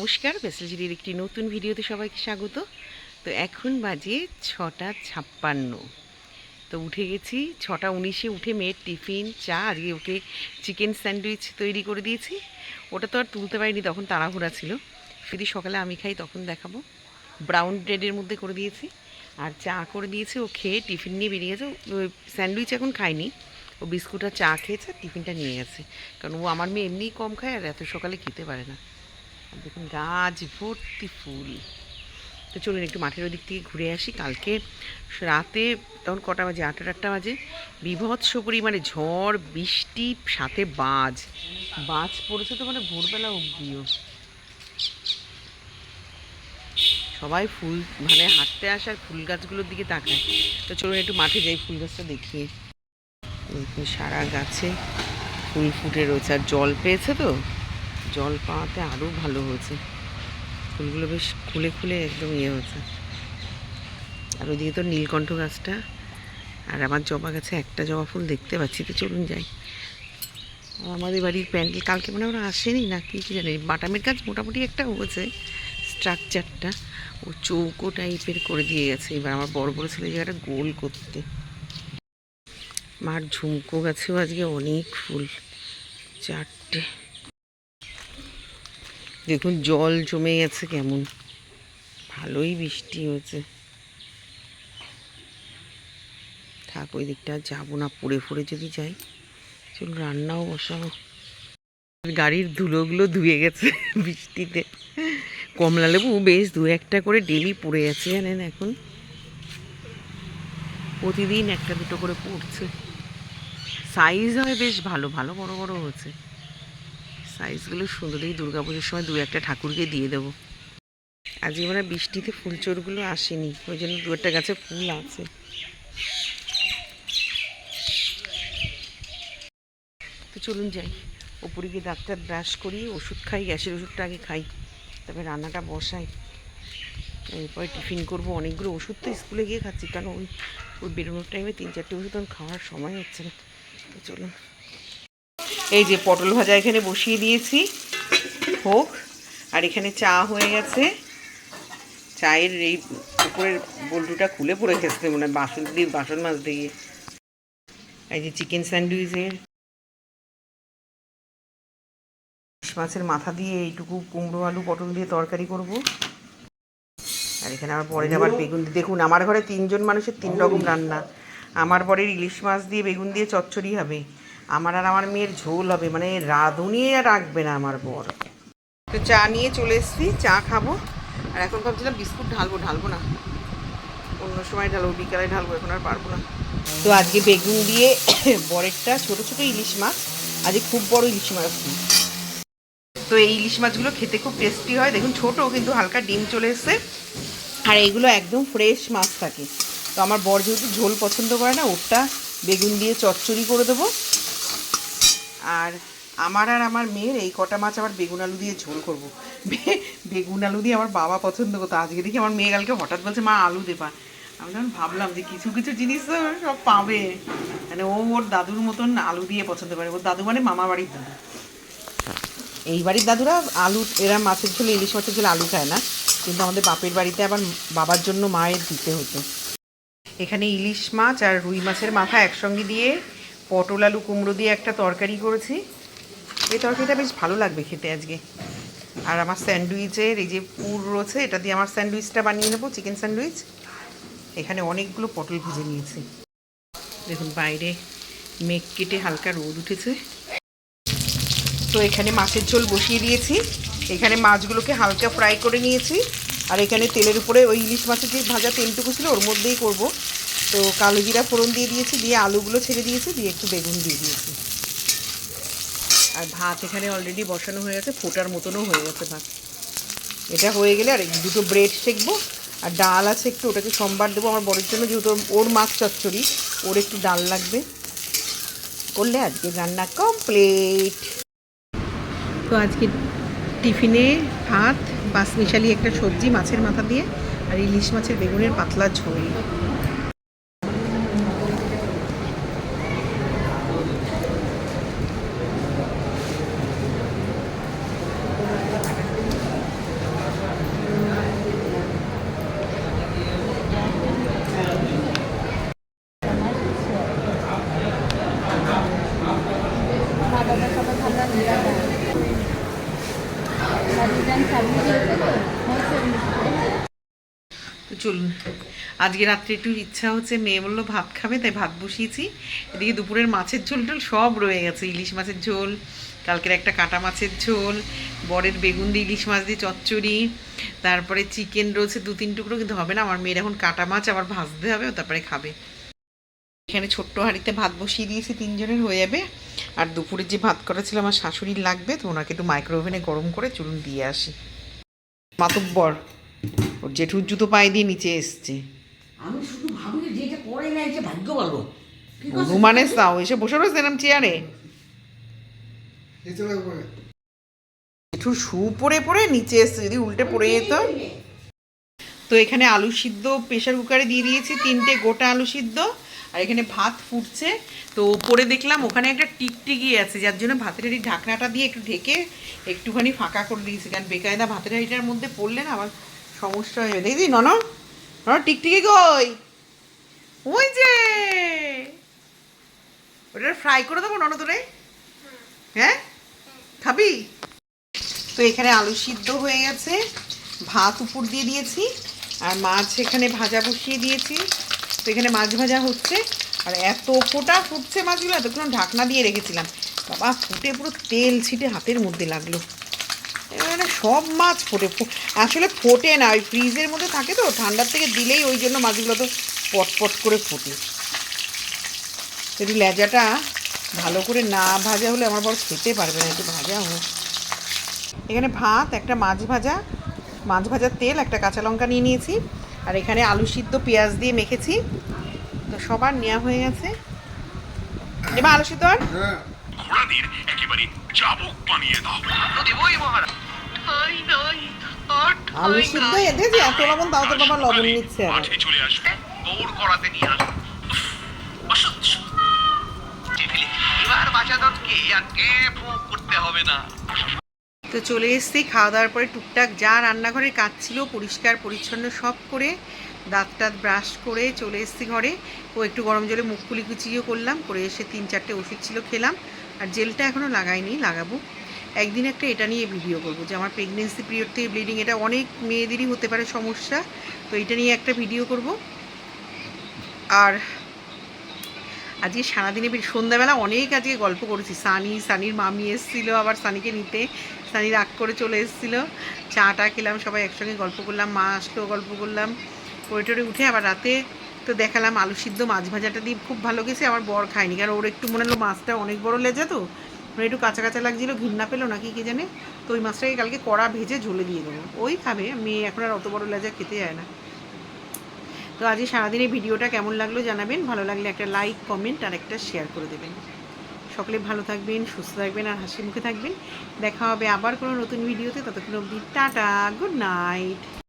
নমস্কার বেসেলজিরির একটি নতুন ভিডিওতে সবাইকে স্বাগত। তো এখন বাজে ছটা ছাপ্পান্ন। তো উঠে গেছি, ছটা উনিশে উঠে মেয়ের টিফিন, চা, আজকে ওকে চিকেন স্যান্ডউইচ তৈরি করে দিয়েছি। ওটা তো আর তুলতে পারিনি, তখন তাড়াহুড়া ছিল। যদি সকালে আমি খাই তখন দেখাবো। ব্রাউন ব্রেডের মধ্যে করে দিয়েছি। আর চা করে দিয়েছি, ও খেয়ে টিফিন নিয়ে বেরিয়ে গেছে। স্যান্ডউইচ এখন খায়নি। ও বিস্কুট আর চা খেয়েছে, টিফিনটা নিয়ে গেছে। কারণ ও আমার মেয়ে এমনিই কম খায় আর এত সকালে খেতে পারে না। দেখুন, গাছ, ভর্তি ফুল। তো চলুন একটু মাঠের ওদিক থেকে ঘুরে আসি। কালকে রাতে তখন কটা বাজে? আটটা আটটা বাজে। বিভৎস পরিমাণে ঝড়, বৃষ্টি, সাথে বাজ। বাজ পড়েছে তো মানে ভোরবেলা অবধিও সবাই ফুল মানে হাঁটতে আসার ফুল গাছগুলোর দিকে তাকায়। তো চলুন একটু মাঠে যাই, ফুল গাছটা দেখিয়ে। সারা গাছে ফুল ফুটে রয়েছে। আর জল পেয়েছে তো? জল পাওয়াতে আরও ভালো হয়েছে। ফুলগুলো বেশ খুলে খুলে একদম ইয়ে হয়েছে। আর ওইদিকে তো নীলকণ্ঠ গাছটা আর আমার জবা গাছে একটা জবা ফুল দেখতে পাচ্ছি তো, চলুন যাই। আমাদের বাড়ির প্যান্ডেল কালকে মানে ওরা আসেনি না কি কি জানি, বাটামের কাজ মোটামুটি একটা হয়েছে স্ট্রাকচারটা ও চৌকো টাইপের করে দিয়ে গেছে। এবার আমার বড় বড় ছেলে জায়গাটা গোল করতে। মার ঝুমকো গাছেও আজকে অনেক ফুল, চারটে। দেখুন জল জমে গেছে কেমন। ভালোই বৃষ্টি হয়েছে। থাক, ওই দিকটা যাব না, পড়ে পড়ে যদি যাই। চলুন রান্নাও বসাবো। গাড়ির ধুলোগুলো ধুয়ে গেছে বৃষ্টিতে। কমলা লেবু বেশ দু একটা করে ডেলি পড়ে যাচ্ছে জানেন এখন। প্রতিদিন একটা দুটো করে পড়ছে। সাইজ হয় বেশ ভালো ভালো বড় বড় হচ্ছে সাইজগুলো সুন্দর দুর্গা পুজোর সময় দু একটা ঠাকুরকে দিয়ে দেবো। আজকে মানে বৃষ্টিতে ফুল চোরগুলো আসেনি, ওই জন্য দু একটা গাছে ফুল আছে। তো চলুন যাই, ওপরে গিয়ে ডাক্তার ব্রাশ করি ওষুধ খাই, গ্যাসের ওষুধটা আগে খাই, তারপরে রান্নাটা বসাই। এরপরে টিফিন করব, অনেকগুলো ওষুধ তো স্কুলে গিয়ে খাচ্ছি, কারণ ওই ওই বেরোনোর টাইমে তিন চারটে ওষুধ খাওয়ার সময় হচ্ছে না। তো চলুন। এই যে পটল ভাজা এখানে বসিয়ে দিয়েছি। হোক, আর এখানে চা হয়ে গেছে। চায়ের এই উপরের বল্টুটা খুলে পড়ে গেছে, মনে হয় বাসন দিয়ে, বাসন মাছ দিয়ে এই যে চিকেন স্যান্ডউইচের মাছের মাথা দিয়ে এইটুকু কুমড়ো, আলু, পটল দিয়ে তরকারি করব। আর এখানে আমার পরের আবার বেগুন দেখুন, আমার ঘরে তিনজন মানুষের তিন রকম রান্না। আমার পরের ইলিশ মাছ দিয়ে বেগুন দিয়ে চচ্চড়ি হবে। আমার আর আমার মেয়ের ঝোল হবে মানে রাঁধুনি আর রাখবে না আমার বর। তো চা নিয়ে চলে এসেছি, চা খাব। আর এখন ভাবছিলাম বিস্কুট ঢালবো ঢালবো না। অন্য সময় ঢালবো, বিকালে ঢালবো, এখন আর পারব না। তো আজকে বেগুন দিয়ে বরেরটা ছোটো ছোটো ইলিশ মাছ আজকে খুব বড় ইলিশ মাছ। তো এই ইলিশ মাছগুলো খেতে খুব টেস্টি হয়। দেখুন, ছোট, কিন্তু হালকা ডিম চলে এসছে। আর এইগুলো একদম ফ্রেশ মাছ থাকে। তো আমার বর যেহেতু ঝোল পছন্দ করে না, ওরটা বেগুন দিয়ে চচ্চড়ি করে দেবো। আর আমার আর আমার মেয়ের এই কটা মাছ আবার বেগুন আলু দিয়ে ঝোল করব। বেগুন আলু দিয়ে আমার বাবা পছন্দ করতো। আজকে দেখি আমার মেয়ে কালকে হঠাৎ বলছে, মা, আলু দেবা আমি তখন ভাবলাম যে কিছু কিছু জিনিস তো সব পাবে। মানে ও ওর দাদুর মতন আলু দিয়ে পছন্দ করে। ওর দাদু মানে মামা বাড়ির দাদু। এই বাড়ির দাদুরা আলু, এরা মাছের ঝোলে, ইলিশ মাছের ঝোলে আলু খায় না। কিন্তু আমাদের বাপের বাড়িতে আবার বাবার জন্য মায়ের দিতে হতো। এখানে ইলিশ মাছ আর রুই মাছের মাথা একসঙ্গে দিয়ে পটল, আলু, কুমড়ো দিয়ে একটা তরকারি করেছি। এই তরকারিটা বেশ ভালো লাগবে খেতে আজকে। আর আমার স্যান্ডউইচের এই যে পুর রয়েছে, এটা দিয়ে আমার স্যান্ডউইচটা বানিয়ে নেব, চিকেন স্যান্ডউইচ। এখানে অনেকগুলো পটল ভেজে নিয়েছি। দেখুন, বাইরে মেঘ কেটে হালকা রোদ উঠেছে। তো এখানে মাছের ঝোল বসিয়ে দিয়েছি। এখানে মাছগুলোকে হালকা ফ্রাই করে নিয়েছি। আর এখানে তেলের উপরে ওই ইলিশ মাছের যে ভাজা তেলটুকু ছিল, ওর মধ্যেই করব। তো কালো জিরা ফোড়ন দিয়ে দিয়েছি, দিয়ে আলুগুলো ছেড়ে দিয়েছি, দিয়ে একটু বেগুন দিয়ে দিয়েছি। আর ভাত এখানে অলরেডি বসানো হয়ে গেছে, ফোটার মতনও হয়ে গেছে ভাত। এটা হয়ে গেলে আর দুটো ব্রেড শেখবো, আর ডাল আছে একটু, ওটাকে সোমবার দেবো। আমার বড়ের জন্য যেহেতু ওর- মাছ চচ্চড়ি, ওর একটু ডাল লাগবে। করলে আজকে রান্না কমপ্লিট তো আজকে টিফিনে ভাত বাসমিশালি একটা সবজি মাছের মাথা দিয়ে, আর ইলিশ মাছের বেগুনের পাতলা ঝোল। চলুন। আজকে রাত্রে একটু ইচ্ছা হচ্ছে, মেয়ে বলল ভাত খাবে, তাই ভাত বসিয়েছি। এদিকে দুপুরের মাছের ঝোল টোল সব রয়ে গেছে, ইলিশ মাছের ঝোল, কালকের একটা কাটা মাছের ঝোল, বরের বেগুন দিয়ে ইলিশ মাছ দিয়ে চচ্চড়ি, তারপরে চিকেন রয়েছে দু তিন টুকরো, কিন্তু হবে না, আমার মেয়ের এখন কাটা মাছ, আবার ভাজতে হবে তারপরে খাবে। এখানে ছোট্ট হাঁড়িতে ভাত বসিয়ে দিয়েছি, তিনজনের হয়ে যাবে। আর দুপুরে যে ভাত করা ছিল আমার শাশুড়ির লাগবে, তো ওনাকে একটু মাইক্রো ওভেনে গরম করে চুলুন দিয়ে আসি। মাতব্বর ওর জেঠুর জুতো পায়ে দিয়ে নিচে এসছে। আমি শুধু ভাবি যে এটা করে না এটা ভাগ্য ভালো। অনুমানে তাও এসে বসে রয়েছে এরম চেয়ারে জেঠুর শু পরে পরে নিচে এসছে যদি উল্টে পড়ে যেত। তো এখানে আলু সিদ্ধ প্রেশার কুকারে দিয়ে দিয়েছি তিনটে গোটা আলু সিদ্ধ আর এখানে ভাত ফুটছে। তো ওপরে দেখলাম ওখানে একটা টিকটিকি আছে যার জন্য ভাতের হাঁড়ির ঢাকনাটা দিয়ে একটু ঢেকে একটুখানি ফাঁকা করে দিয়েছি কারণ বেকায়দা ভাতের হাঁড়িটার মধ্যে পড়লে না আমার সমস্যা হয়ে দেখি নন নন টিকটিকি কই? ওই যে! ওটা ফ্রাই করে দেবো নন তোরে হ্যাঁ? খাবি? তো এখানে আলু সিদ্ধ হয়ে গেছে। ভাত উপর দিয়ে দিয়েছি। আর মাছ এখানে ভাজা বসিয়ে দিয়েছি। তো এখানে মাছ ভাজা হচ্ছে। আর এত ফোটা ফুটছে মাছগুলো, এতক্ষণ ঢাকনা দিয়ে রেখেছিলাম। বাবা, ফুটে পুরো তেল ছিটে হাতের মধ্যে লাগল। এবারে সব মাছ ফোটে। আসলে ফোটে না, ওই ফ্রিজের মধ্যে থাকে তো, ঠান্ডার থেকে দিলেই ওই জন্য মাছগুলো তো পটপট করে ফোটে। একটু লেজাটা ভালো করে না ভাজা হলে আমার বড় খেতে পারবে না, একটু ভাজা হোক। এখানে ভাত, একটা মাছ ভাজা, মাছ ভাজার তেল, একটা কাঁচা লঙ্কা নিয়ে নিয়েছি। আর এখানে আলু সিদ্ধ, পেঁয়াজ দিয়ে মেখেছি। তো সবার নেওয়া হয়ে গেছে। এবার আলু সিদ্ধ আর ঘোড়াদের একেবারে চাবুক বানিয়ে দাও। দেবই মহারাজ। নাই নাই আলু সিদ্ধ এতে যে এত লবণ তাও তো বাবা লবণ নিচ্ছে মাঠে চলে আসবে। দৌড় করাতে নিয়ে আসবে অসহ্য। এবার বাজাদতকে আর ট্যাপ করতে হবে না? তো চলে এসেছি খাওয়া দাওয়ার পরে টুকটাক যা রান্নাঘরের কাজ ছিল পরিষ্কার পরিচ্ছন্ন সব করে দাঁত টাত ব্রাশ করে চলে এসেছি ঘরে। ও একটু গরম জলে মুখ কুলি কুচিও করলাম করে এসে তিন চারটে ওষুধ ছিল খেলাম। আর জেলটা এখনও লাগাইনি, লাগাবো। একদিন একটা এটা নিয়ে ভিডিও করব যে আমার প্রেগনেন্সি পিরিয়ড থেকে ব্লিডিং এটা অনেক মেয়েদেরই হতে পারে সমস্যা, তো এটা নিয়ে একটা ভিডিও করব। আর আজকে সারাদিনে সন্ধ্যাবেলা অনেক আজকে গল্প করেছি। সানি, সানির মামি এসেছিল আবার সানিকে নিতে। সানি রাগ করে চলে এসেছিল। চাটা খেলাম, সবাই একসঙ্গে গল্প করলাম, মা আসলো, গল্প করলাম। করে উঠে আবার রাতে তো দেখালাম আলু সিদ্ধ মাছ ভাজাটা দিয়ে খুব ভালো গেছে, আমার বর খায়নি। কারণ ওর একটু মনে হলো মাছটা অনেক বড় লেজা তো। ওর একটু কাঁচা কাঁচা লাগছিল ঘৃণা পেল নাকি কে জানে? তো ওই মাছটাকে কালকে কড়া ভেজে ঝোলে দিয়ে দেবো। ওই খাবে, মেয়ে এখন আর অত বড় লেজা খেতে যায় না। তো আজকে সারাদিন এই ভিডিওটা কেমন লাগল জানাবেন, ভালো লাগলে একটা লাইক, কমেন্ট আর একটা শেয়ার করে দেবেন। সকলে ভালো থাকবেন, সুস্থ থাকবেন আর হাসি মুখে থাকবেন। দেখা হবে আবার কোনো নতুন ভিডিওতে, ততক্ষণ অবধি টাটা, গুড নাইট।